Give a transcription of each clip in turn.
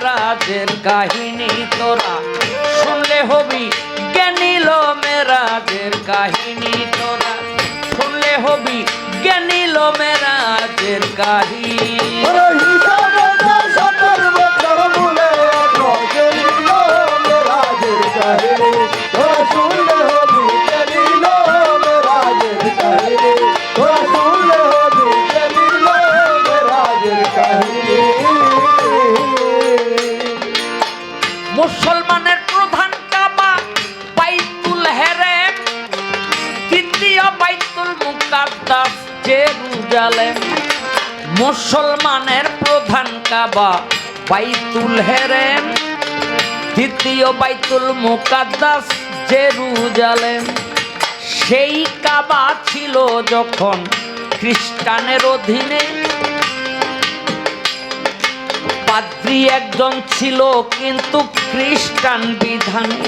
মেরাজের কাহিনী তোরা শুনলে হবি। জ্ঞানীল মেরাজের কাহিনী তোরা শুনলে হবি। জ্ঞানীল মেরাজের কাহিনী? মুসলমানের প্রধান কাবা, বাইতুল হেরেম। দ্বিতীয় বাইতুল মুকাদ্দাস, জেরুজালেম। সেই কাবা ছিল যখন খ্রিস্টানের অধীনে। পাদ্রি একজন ছিল, কিন্তু খ্রিস্টান বিধানে।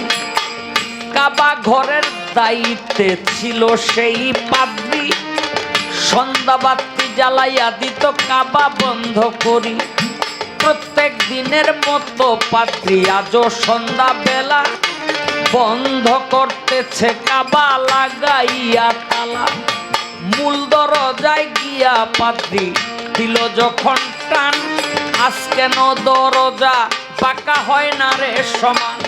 কাবা ঘরের দায়িত্বে ছিল সেই পাদ্রি। সন্ধ্যাবাতি জ্বালাইয়া দিত কাবা বন্ধ করি। প্রত্যেক দিনের মতো পাদ্রি আজও সন্ধ্যা বেলা বন্ধ করতেছে, কাবা লাগাইয়া তালা। মূল দরজায় গিয়া পাদ্রি দিল যখন টান। আজ কেন দরজা পাকা হয় না রে সমান?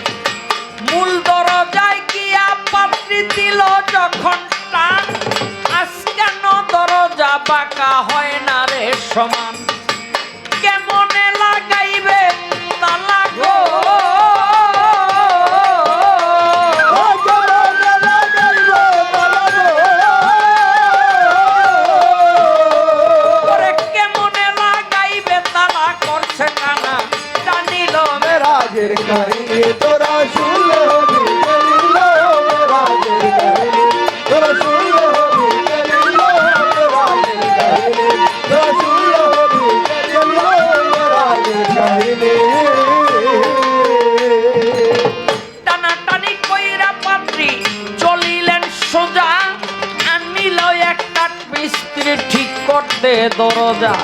মূল দরজায় গিয়া পাত্রী দিল যখন টান আজ কেন দরজা বাঁকা হয় না রে সমান। কেমনে দরজা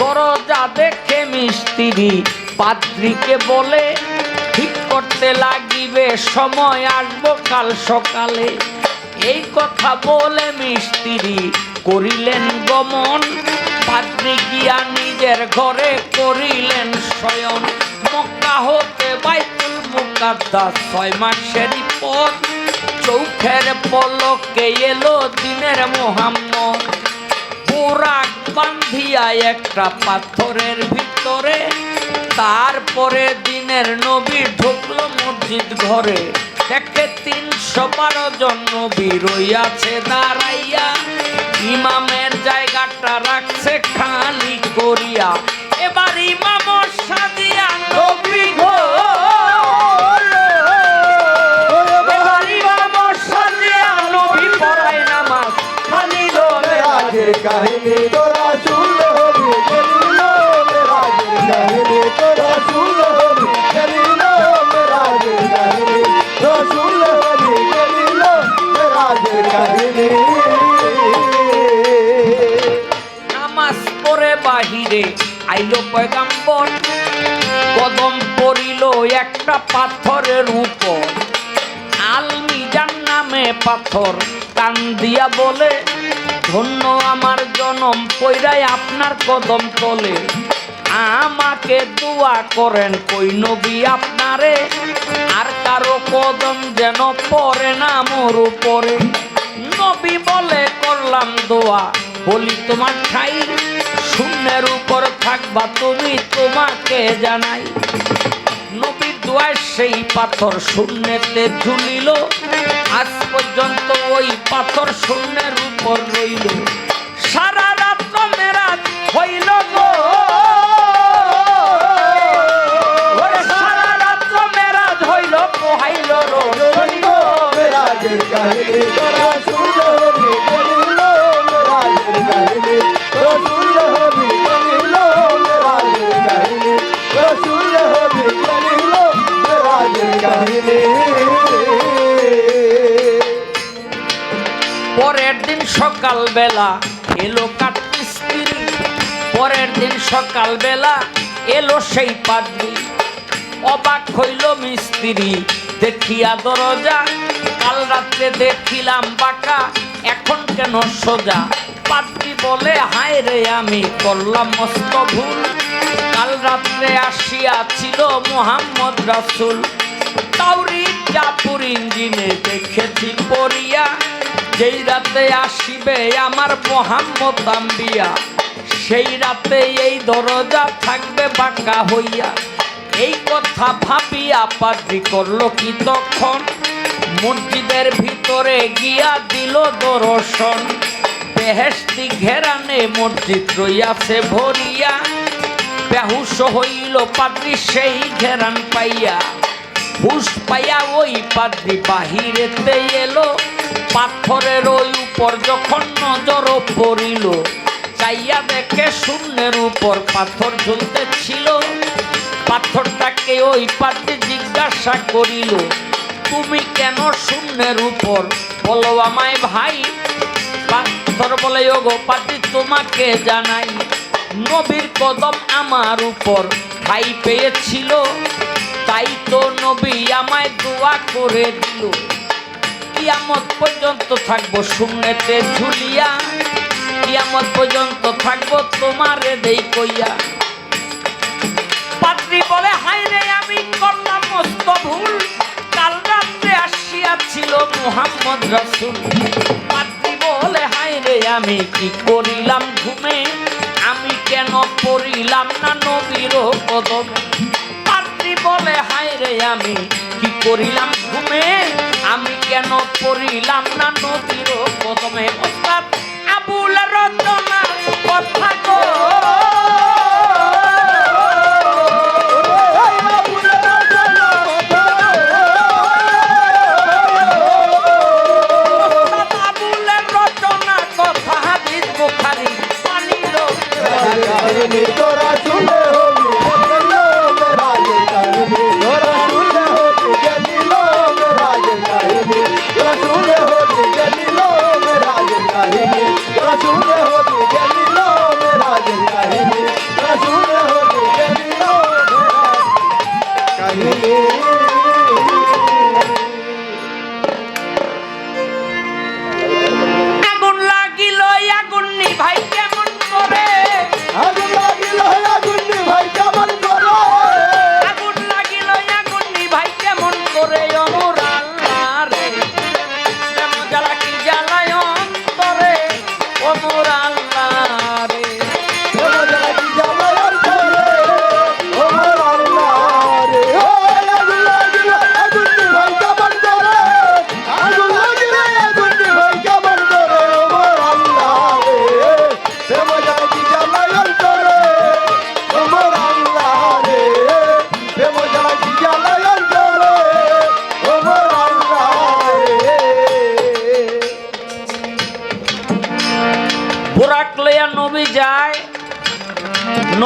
দরজা দেখে মিস্ত্রি পাত্রীকে বলে, ঠিক করতে লাগিবে, সময় আসব কাল সকালে। এই কথা বলে মিস্ত্রি করিলেন গমন। পাত্রী গিয়া নিজের ঘরে করিলেন শয়ন। মক্কা হতে বাইতুল মুকাদ্দাস ছয় মাসেরই পর চৌখের পলকে এলো দিনের মোহাম্মদ। পুরাক বান্ধিয়া একটা পাথরের ভিতরে। তারপরে দিনের নবী ঢুকলো মসজিদ ঘরে। দেখে তিনশো বারো জন নবী রইয়াছে দাঁড়াইয়া। ইমামের জায়গাটা রাখছে খালি করিয়া। কাহিনী তোরা শুনলে হবি কাহিনী। তোরা শুনলে হবি কাহিনী। তোরা শুনলে হবি কাহিনী। নামাজ পড়ে বাহিরে আইলো পয়গাম্বর। কদম পড়িল একটা পাথরের উপর। আলমিজান নামে পাথর টান দিয়া বলে ধন্য আমার জনম পৈরাই আপনার কদম তলে। আমাকে দোয়া করেন কই নবী আপনারে, আর কারও কদম যেন পরে না মোর উপরে। নবী বলে, করলাম দোয়া, বলি তোমার ঠাই, শূন্যের উপর থাকবা তুমি তোমাকে জানাই। নবীর দোয়ায় সেই পাথর শূন্যেতে ঝুলিল। আজ পর্যন্ত ওই পাথর শূন্যের উপর রইল সারা রাত্র মেরাজ হইল গো। সারা রাত্র মেরাজ হইল, পোহাইল রোজ। মেরাজের কাহিনী পরের দিন সকাল বেলা এলো কাঠমিস্ত্রি পরের দিন সকাল বেলা এলো সেই পাদ্রি অবাক হইল মিস্ত্রি, দেখিয়া দরজা। কাল রাত্রে দেখিলাম বাঁকা, এখন কেন সোজা? পাত্রী বলে, হায় রে, আমি করলাম মস্ত ভুল। কাল রাত্রে আসিয়াছিল মোহাম্মদ রাসুল। তাউরি চাপুর ইঞ্জিনে দেখেছি পড়িয়া যেই রাতে আসিবে আমার মোহাম্মদ আম্বিয়া, সেই রাতে এই দরজা থাকবে বাঁকা হইয়া। এই কথা ভাবিয়া পাদ্রি করল কি তখন? মসজিদের ভিতরে গিয়া দিল দর্শন। বেহেস্তি ঘেরানে মসজিদ রইয়াছে ভরিয়া। বেহুশ হইল পাদ্রি সেই ঘেরান পাইয়া। হুশ পাইয়া ওই পাদ্রি বাহিরেতে এলো। পাথরের ওই উপর যখন নজর পড়িল, চাইয়া দেখে শূন্যের উপর পাথর ঝুলতে ছিল পাথরটাকে ওই পাদ্রি জিজ্ঞাসা করিল, তুমি কেন শূন্যের উপর? বলো আমায় ভাই। পাথর বলে, ওগো পাদ্রি তোমাকে জানাই, নবীর কদম আমার উপর ঠাই পেয়েছিল। তাই তো নবী আমায় দোয়া করে দিল। কিয়ামত পর্যন্ত থাকব শূন্যতে ঝুলিয়া। কিয়ামত পর্যন্ত থাকব তোমার দেই কইয়া। পাত্রী বলে হাই রে, আমি করলাম মস্ত ভুল। কাল রাত্রে আসিয়াছিল মোহাম্মদ রসুল। পাত্রী বলে হাই রে, আমি কি করিলাম ঘুমে? আমি কেন পড়িলাম না নবীর কদমে? পাত্রী বলে হাই রে, আমি কি করিলাম ঘুমে? পড়িলাম না নদীর কদমে ওস্তাদ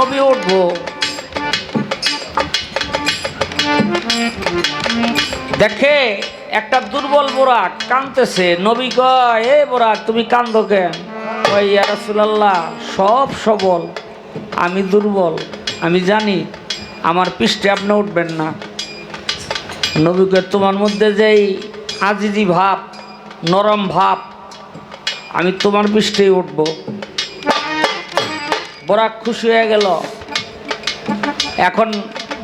নবী উঠবো। দেখে একটা দুর্বল বোরাক কানতেছে নবী কয় এ বোরাক, তুমি কান্দো কেন? কয় ইয়া রাসূলুল্লাহ, সব সবল, আমি দুর্বল, আমি জানি, আমার পৃষ্ঠে আপনি উঠবেন না। নবীকে তোমার মধ্যে যেই আজিজি ভাব, নরম ভাব, আমি তোমার পৃষ্ঠেই উঠব। বোরাক খুশি হয়ে গেল। এখন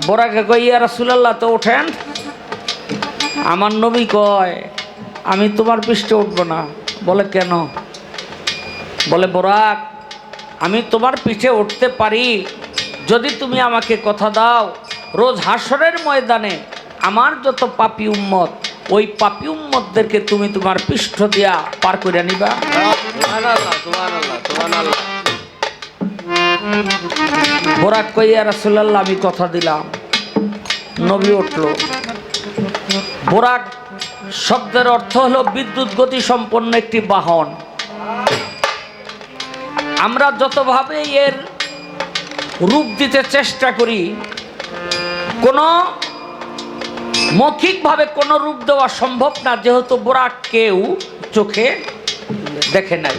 বোরাকে কই, ইয়া রাসূলুল্লাহ, তো ওঠেন আমার নবী কয়, আমি তোমার পৃষ্ঠে উঠবো না। বলে, কেন? বলে, বোরাক, আমি তোমার পিঠে উঠতে পারি। যদি তুমি আমাকে কথা দাও, রোজ হাসরের ময়দানে আমার যত পাপি উম্মত, ওই পাপি উম্মতদেরকে তুমি তোমার পৃষ্ঠ দিয়া পার করে নিবা। বোরাক কইয়া রাসুল্লাহ আমি কথা দিলাম। নবী উঠল। বোরাক শব্দের অর্থ হলো বিদ্যুৎ গতি সম্পন্ন একটি বাহন। আমরা যতভাবে এর রূপ দিতে চেষ্টা করি, কোনো মৌখিকভাবে কোনো রূপ দেওয়া সম্ভব না, যেহেতু বোরাক কেউ চোখে দেখে নাই।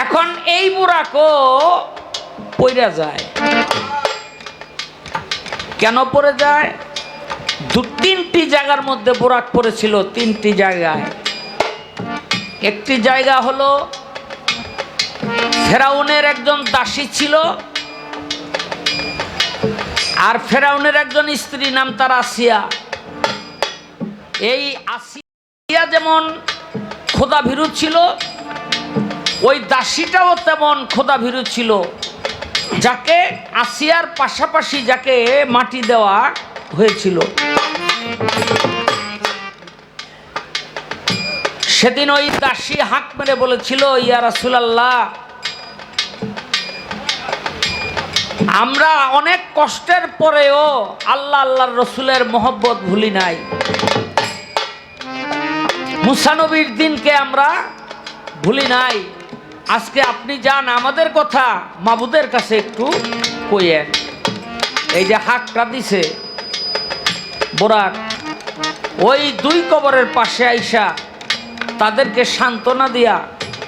এখন এই বুড়াকও পইরা যায়। কেন পড়ে যায়? দু তিনটি জায়গার মধ্যে বোরাক পড়েছিল তিনটি জায়গায়। একটি জায়গা হলো ফেরাউনের একজন দাসী ছিল, আর ফেরাউনের একজন স্ত্রী নাম তার আসিয়া। এই আসিয়া যেমন খোদা ভীরু ছিল ওই দাসীটাও তেমন খোদা ভীরু ছিল, যাকে আসিয়ার পাশাপাশি যাকে মাটি দেওয়া হয়েছিল। সেদিন ওই দাসী হাঁক মেরে বলেছিল, ইয়া রাসুলাল্লাহ, আমরা অনেক কষ্টের পরেও আল্লাহ আল্লাহর রসুলের মোহব্বত ভুলি নাই। মুসানবীর দিনকে আমরা ভুলি নাই। আজকে আপনি যান আমাদের কথা, মাবুদের কাছে একটু কইয়েন। এই যে হাকটা দিছে, বোরাক, ওই দুই কবরের পাশে আইসা তাদেরকে সান্ত্বনা দিয়া,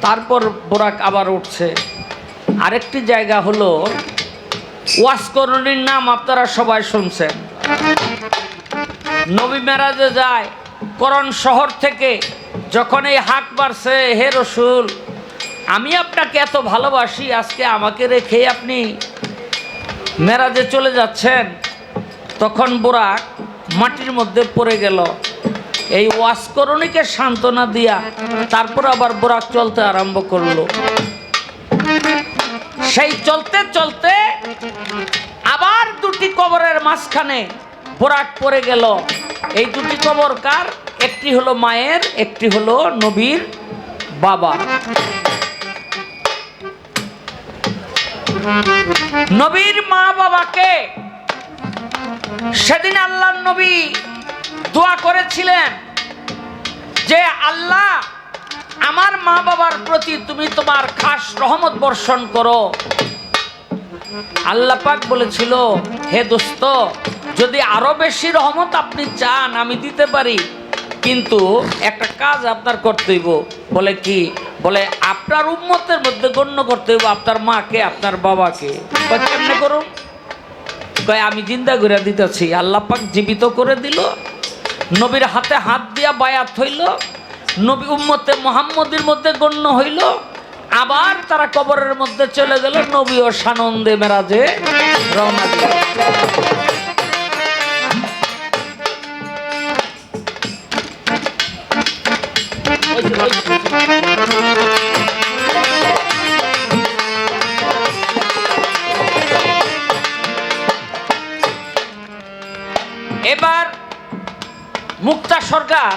তারপর বোরাক আবার উঠছে। আরেকটি জায়গা হলো ওয়াসকরণীর নাম আপনারা সবাই শুনছেন। নবী মেরাজে যায় করণ শহর থেকে যখন এই হাক বাড়ছে, হে রসুল আমি আপনাকে এত ভালোবাসি, আজকে আমাকে রেখে আপনি মেরাজে চলে যাচ্ছেন। তখন বোরাক মাটির মধ্যে পড়ে গেল। এই ওয়াসকরণীকে সান্ত্বনা দিয়া তারপর আবার বোরাক চলতে আরম্ভ করল। সেই চলতে চলতে আবার দুটি কবরের মাঝখানে বোরাক পড়ে গেল। এই দুটি কবর কার? একটি হলো মায়ের, একটি হলো নবীর বাবা নবীর মা বাবাকে সেদিন আল্লাহ নবী দোয়া করেছিলেন যে, আল্লাহ, আমার মা বাবার প্রতি তুমি তোমার খাস রহমত বর্ষণ করো। আল্লাহ পাক বলেছিল, হে দোস্ত, যদি আরও বেশি রহমত আপনি চান, আমি দিতে পারি। কিন্তু একটা কাজ আপনার করতে হইব। বলে কি বলে, আপনার উম্মতের মধ্যে গণ্য করতে হইব আপনার মাকে, আপনার বাবাকে। কেমনে করুন? কয়, আমি জিন্দা করে দিতেছি। আল্লাহ পাক জীবিত করে দিল। নবীর হাতে হাত দিয়া বায়াত হইল। নবী উম্মতে মোহাম্মদের মধ্যে গণ্য হইল। আবার তারা কবরের মধ্যে চলে গেল। নবী ও সানন্দে মেরাজে রওনা দিল। এবার মুক্তা সরকার।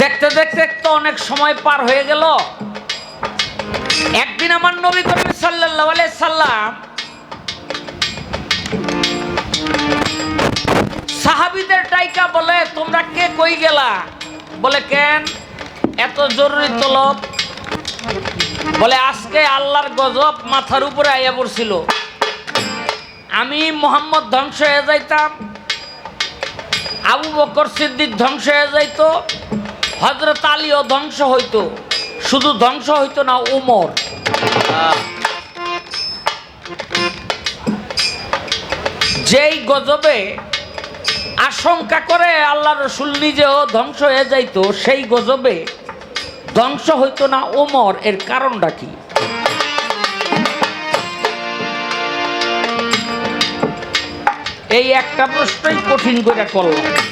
দেখতে দেখতে তো অনেক সময় পার হয়ে গেল। একদিন আমার নবী করিম সাল্লাম সাহাবিদের ডাইকা বলে, তোমরা কে কই গেলা? বলে, কেন? এত জরুরি তলব? বলে, আজকে আল্লাহর গজব মাথার উপরে আইয়া পড়ছিল। আমি মোহাম্মদ ধ্বংস হয়ে যাইতাম, আবু বকর সিদ্দিক ধ্বংস হয়ে যাইত হজরত আলীও ধ্বংস হইতো। শুধু ধ্বংস হইতো না, উমর। যেই গজবে আশঙ্কা করে আল্লাহ রসুল নিজেও ধ্বংস হয়ে যাইত, সেই গজবে ধ্বংস হইতো না ওমর, এর কারণটা কি? এই একটা প্রশ্নই কঠিন করে করলাম।